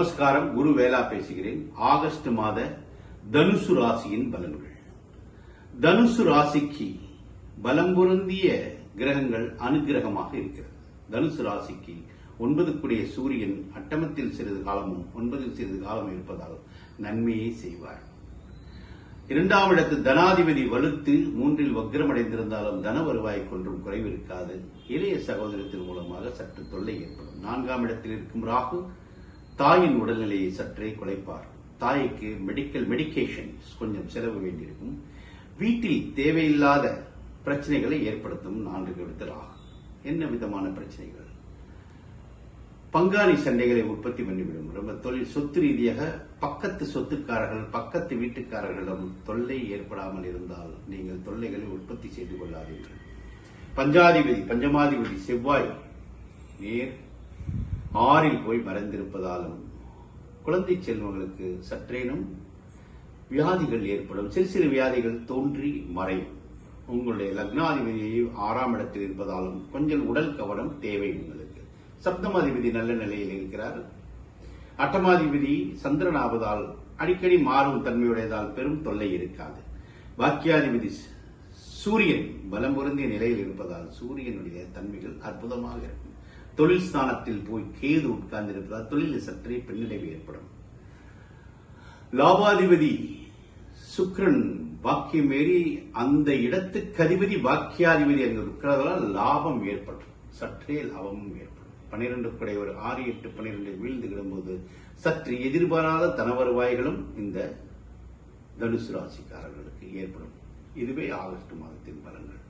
நமஸ்காரம் குரு வேலா பேசுகிறேன். ஆகஸ்ட் மாத தனுசு ராசியின் பலன்கள். தனுசு ராசிக்கு பலம் பொருந்திய கிரகங்கள் அனுகிரகமாக இருக்கிறது. தனுசு ராசிக்கு ஒன்பதுக்குடைய சூரியன் அட்டமத்தில் சிறிது காலமும் ஒன்பதில் சிறிது காலம் இருப்பதால் நன்மையை செய்வார். இரண்டாம் இடத்து தனாதிபதி வலுத்து மூன்றில் வக்ரமடைந்திருந்தாலும் தன வருவாய் கொன்றும் குறைவு இருக்காது. இளைய சகோதரத்தின் மூலமாக சற்று தொல்லை ஏற்படும். நான்காம் இடத்தில் இருக்கும் ராகு தாயின் உடல்நிலையை சற்றே குலைப்பார். தாய்க்கு மெடிக்கல் மெடிக்கேஷன் கொஞ்சம் செலவு வேண்டியிருக்கும். வீட்டில் தேவையில்லாத பிரச்சனைகளை ஏற்படுத்தும் நான்கு விதத்தில் ஆகும் என்ன விதமான பிரச்சனைகள்? பங்காளி சண்டைகளை உற்பத்தி பண்ணிவிடும். ரொம்ப தொழில் சொத்து ரீதியாக பக்கத்து சொத்துக்காரர்கள் பக்கத்து வீட்டுக்காரர்களிடம் தொல்லை ஏற்படாமல் இருந்தால் நீங்கள் தொல்லைகளை உற்பத்தி செய்து கொள்ளாதீர்கள். பஞ்சாதிபதி பஞ்சமாதிபதி செவ்வாய் நேர் ஆறில் போய் மறைந்திருப்பதாலும் குழந்தை செல்வங்களுக்கு சற்றேனும் வியாதிகள் ஏற்படும். சிறு சிறு வியாதிகள் தோன்றி மறையும். உங்களுடைய லக்னாதிபதியை ஆறாம் இடத்தில் இருப்பதாலும் கொஞ்சம் உடல் கவனம் தேவை உங்களுக்கு. சப்தமாதிபதி நல்ல நிலையில் இருக்கிறார். அட்டமாதிபதி சந்திரன் ஆவதால் அடிக்கடி மாறும் தன்மையுடையதால் பெரும் தொல்லை இருக்காது. பாக்கியாதிபதி சூரியன் பலம் பொருந்திய நிலையில் இருப்பதால் சூரியனுடைய தன்மைகள் அற்புதமாக இருக்கும். தொழில் ஸ்தானத்தில் போய் கேது உட்கார்ந்திருப்பதால் தொழிலில் சற்றே பின்னடைவு ஏற்படும். லாபாதிபதி சுக்ரன் பாக்கியம் ஏறி அந்த இடத்துக்கு அதிபதி பாக்கியாதிபதி அங்கு இருக்கிறதால் லாபம் ஏற்படும். சற்றே லாபமும் ஏற்படும். பனிரெண்டு குடை ஒரு ஆறு எட்டு பனிரெண்டு வீழ்ந்து கிடும்போது சற்று எதிர்பாராத தன வருவாய்களும் இந்த தனுசு ராசிக்காரர்களுக்கு ஏற்படும். இதுவே ஆகஸ்ட் மாதத்தின் பலன்கள்.